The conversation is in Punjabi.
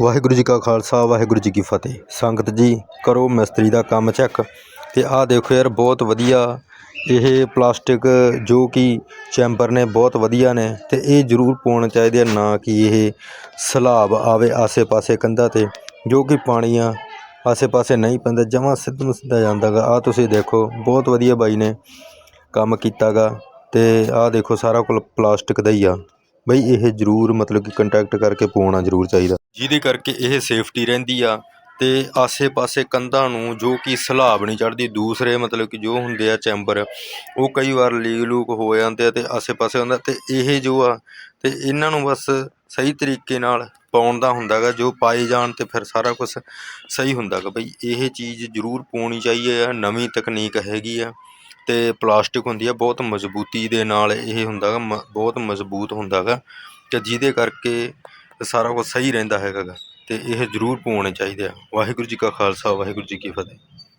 ਵਾਹਿਗੁਰੂ ਜੀ ਕਾ ਖਾਲਸਾ, ਵਾਹਿਗੁਰੂ ਜੀ ਕੀ ਫਤਿਹ। ਸੰਗਤ ਜੀ, ਕਰੋ ਮਿਸਤਰੀ ਦਾ ਕੰਮ ਚੈੱਕ ਤੇ ਆਹ ਦੇਖੋ ਯਾਰ, ਬਹੁਤ ਵਧੀਆ ਇਹ ਪਲਾਸਟਿਕ ਜੋ ਕਿ ਚੈਂਬਰ ਨੇ, ਬਹੁਤ ਵਧੀਆ ਨੇ। ਤੇ ਇਹ ਜ਼ਰੂਰ ਪਾਉਣੇ ਚਾਹੀਦੇ ਆ, ਨਾ ਕਿ ਇਹ ਸਲਾਬ ਆਵੇ ਆਸੇ-ਪਾਸੇ ਕੰਧਾਂ ਤੇ, ਜੋ ਕਿ ਪਾਣੀ ਆ ਆਸੇ-ਪਾਸੇ ਨਹੀਂ ਪੈਂਦਾ, ਜਮਾਂ ਸਿੱਧਾ ਨੂੰ ਸਿੱਧਾ ਜਾਂਦਾਗਾ। ਆ ਤੁਸੀਂ ਦੇਖੋ, ਬਹੁਤ ਵਧੀਆ ਬਾਈ ਨੇ ਕੰਮ ਕੀਤਾਗਾ। ਤੇ ਆਹ ਦੇਖੋ, ਸਾਰਾ ਕੁਲ ਪਲਾਸਟਿਕ ਦਾ ਹੀ ਆ। ਬਈ ਇਹ ਜ਼ਰੂਰ ਮਤਲਬ ਕਿ ਕੰਟੈਕਟ ਕਰਕੇ ਪਾਉਣਾ ਜ਼ਰੂਰ ਚਾਹੀਦਾ। ਜਿਹਦੇ ਕਰਕੇ ਇਹ ਸੇਫਟੀ ਰਹਿੰਦੀ ਆ ਤੇ ਆਸੇ-ਪਾਸੇ ਕੰਧਾਂ ਨੂੰ ਜੋ ਕਿ ਸਲਾਬ ਨਹੀਂ ਚੜਦੀ ਦੂਸਰੇ ਮਤਲਬ ਕਿ ਜੋ ਹੁੰਦੇ ਆ ਚੈਂਬਰ ਉਹ ਕਈ ਵਾਰ ਲੀਕ ਲੂਕ ਹੋ ਜਾਂਦੇ ਆ ਤੇ ਆਸੇ-ਪਾਸੇ ਹੁੰਦਾ ਤੇ ਇਹ ਜੋ ਆ ਤੇ ਇਹਨਾਂ ਨੂੰ ਬਸ ਸਹੀ ਤਰੀਕੇ ਨਾਲ ਪਾਉਣ ਦਾ ਹੁੰਦਾਗਾ, ਜੋ ਪਾਏ ਜਾਣ ਤੇ ਫਿਰ ਸਾਰਾ ਕੁਝ ਸਹੀ ਹੁੰਦਾਗਾ। ਬਈ ਇਹ ਚੀਜ਼ ਜ਼ਰੂਰ ਪਾਉਣੀ ਚਾਹੀਏ ਆ, ਨਵੀਂ ਤਕਨੀਕ ਹੈਗੀ ਆ। ਅਤੇ ਪਲਾਸਟਿਕ ਹੁੰਦੀ ਆ, ਬਹੁਤ ਮਜ਼ਬੂਤੀ ਦੇ ਨਾਲ ਇਹ ਹੁੰਦਾ ਗਾ ਮ- ਬਹੁਤ ਮਜ਼ਬੂਤ ਹੁੰਦਾ ਗਾ ਅਤੇ ਜਿਹਦੇ ਕਰਕੇ ਸਾਰਾ ਕੁਝ ਸਹੀ ਰਹਿੰਦਾ ਹੈਗਾ ਗਾ ਅਤੇ ਇਹ ਜ਼ਰੂਰ ਪਵਾਉਣੇ ਚਾਹੀਦੇ ਆ। ਵਾਹਿਗੁਰੂ ਜੀ ਕਾ ਖਾਲਸਾ, ਵਾਹਿਗੁਰੂ ਜੀ ਕੀ ਫਤਿਹ।